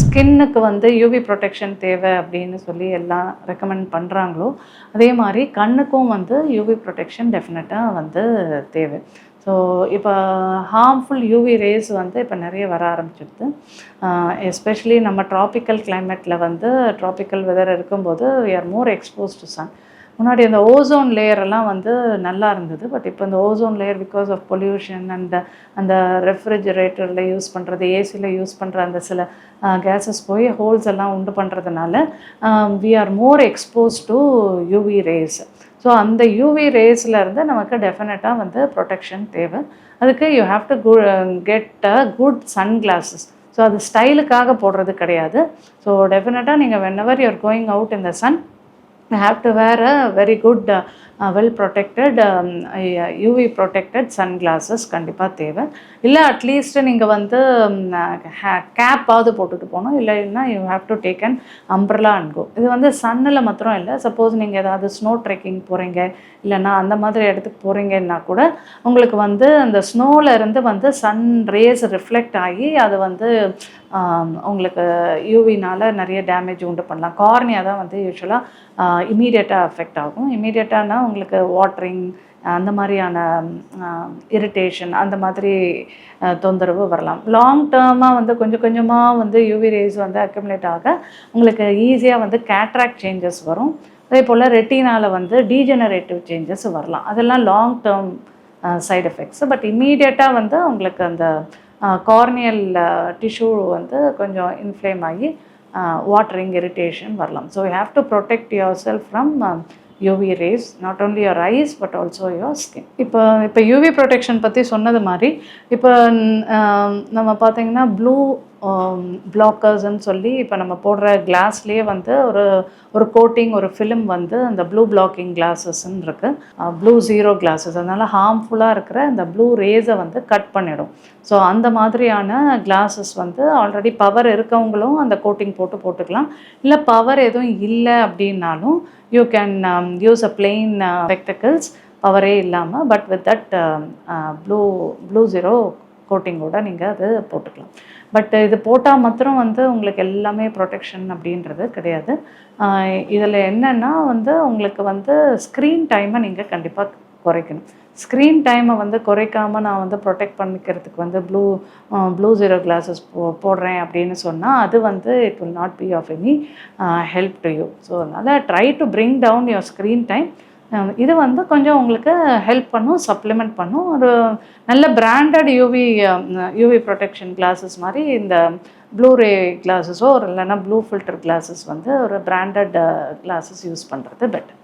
ஸ்கின்னுக்கு வந்து UV protection தேவை அப்படின்னு சொல்லி எல்லாம் ரெக்கமெண்ட் பண்ணுறாங்களோ அதே மாதிரி கண்ணுக்கும் வந்து யூவி ப்ரொடெக்ஷன் டெஃபினட்டாக வந்து தேவை. ஸோ இப்போ ஹார்ம்ஃபுல் யூவி ரேஸ் வந்து இப்போ நிறைய வர ஆரம்பிச்சிடுது எஸ்பெஷலி நம்ம ட்ராபிக்கல் கிளைமேட்டில் வந்து ட்ராபிக்கல் வெதர் இருக்கும்போது we are more expose to sun முன்னாடி அந்த ஓசோன் லேயர் எல்லாம் வந்து நல்லா இருந்தது. பட் இப்போ இந்த ozone layer because of pollution and அந்த ரெஃப்ரிஜரேட்டரில் யூஸ் பண்ணுறது ஏசியில் யூஸ் பண்ணுற அந்த சில கேஸஸ் போய் ஹோல்ஸ் எல்லாம் உண்டு பண்ணுறதுனால we are more expose to UV rays so அந்த யூவி ரேஸ்லேருந்து நமக்கு டெஃபினட்டாக வந்து ப்ரொடெக்ஷன் தேவை. அதுக்கு you have to go get a good sun glasses so அது ஸ்டைலுக்காக போடுறது கிடையாது. ஸோ டெஃபினட்டாக நீங்கள் whenever you're going out in the sun have to wear a very good uh, well protected UV protected sunglasses கண்டிப்பாக தேவை. இல்லை அட்லீஸ்ட் நீங்கள் வந்து um, கேப்பாவது போட்டுட்டு போகணும். இல்லைன்னா you have to take and umbrella and go இது வந்து சன்னில் மாத்திரம் இல்லை. சப்போஸ் நீங்கள் ஏதாவது ஸ்னோ ட்ரெக்கிங் போகிறீங்க இல்லைன்னா அந்த மாதிரி இடத்துக்கு போகிறீங்கன்னா கூட உங்களுக்கு வந்து அந்த ஸ்னோவிலேருந்து வந்து சன் ரேஸ் ரிஃப்ளெக்ட் ஆகி அது வந்து um, உங்களுக்கு யூவினால் நிறைய டேமேஜ் உண்டு பண்ணலாம். கார்னியா தான் வந்து யூஸ்வலாக இமீடியட்டாக அஃபெக்ட் ஆகும். இமீடியட்டானா உங்களுக்கு வாட்ரிங் அந்த மாதிரியான இரிட்டேஷன் அந்த மாதிரி தொந்தரவு வரலாம். லாங் டேர்மாக வந்து கொஞ்சம் கொஞ்சமாக வந்து யூவி ரேஸ் வந்து அக்யூமுலேட் ஆக உங்களுக்கு ஈஸியாக வந்து கேட்ராக்ட் சேஞ்சஸ் வரும். அதே போல் ரெட்டினால் வந்து டீஜெனரேட்டிவ் சேஞ்சஸ் வரலாம். அதெல்லாம் long term side effects but இம்மீடியட்டாக வந்து உங்களுக்கு அந்த கார்னியல் டிஷ்யூ வந்து கொஞ்சம் இன்ஃப்ளேம் ஆகி வாட்டரிங் இரிட்டேஷன் வரலாம். So you have to protect yourself from UV rays not only your eyes but also your skin இப்போ இப்போ யூவி ப்ரொடெக்ஷன் பற்றி சொன்னது மாதிரி இப்போ நம்ம பார்த்தீங்கன்னா ப்ளூ Um, பிளாக்கர்ஸ்ன்னு சொல்லி இப்போ நம்ம போடுற கிளாஸ்லேயே வந்து ஒரு ஒரு கோட்டிங் ஒரு ஃபிலிம் வந்து அந்த ப்ளூ பிளாக்கிங் கிளாஸஸ்ன்னு இருக்குது ப்ளூ ஜீரோ கிளாஸஸ் அதனால் ஹார்ம்ஃபுல்லாக இருக்கிற அந்த ப்ளூ ரேஸை வந்து கட் பண்ணிடும். ஸோ அந்த மாதிரியான கிளாஸஸ் வந்து ஆல்ரெடி பவர் இருக்கவங்களும் அந்த கோட்டிங் போட்டு போட்டுக்கலாம். இல்லை பவர் எதுவும் இல்லை அப்படின்னாலும் you can use a plain spectacles பவரே இல்லாமல் but with that blue blue zero கோட்டிங்கோட நீங்கள் அது போட்டுக்கலாம். பட் இது போட்டால் மாத்திரம் வந்து உங்களுக்கு எல்லாமே ப்ரொடெக்ஷன் அப்படின்றது கிடையாது. இதில் என்னென்னா வந்து உங்களுக்கு வந்து ஸ்க்ரீன் டைமை நீங்கள் கண்டிப்பாக குறைக்கணும். ஸ்க்ரீன் டைமை வந்து குறைக்காமல் நான் வந்து ப்ரொடெக்ட் பண்ணிக்கிறதுக்கு வந்து ப்ளூ ப்ளூ ஜீரோ கிளாஸஸ் போ போடுறேன் அப்படின்னு சொன்னால் அது வந்து it will not be of any help to you so அதனால் try to bring down your screen time இது வந்து கொஞ்சம் உங்களுக்கு ஹெல்ப் பண்ணும் சப்ளிமெண்ட் பண்ணும். ஒரு நல்ல branded UV UV protection glasses மாதிரி இந்த ப்ளூரே கிளாஸஸோ ஒரு இல்லைன்னா ப்ளூ ஃபில்டர் கிளாஸஸ் வந்து ஒரு பிராண்டட் கிளாஸஸ் யூஸ் பண்ணுறது பெட்டர்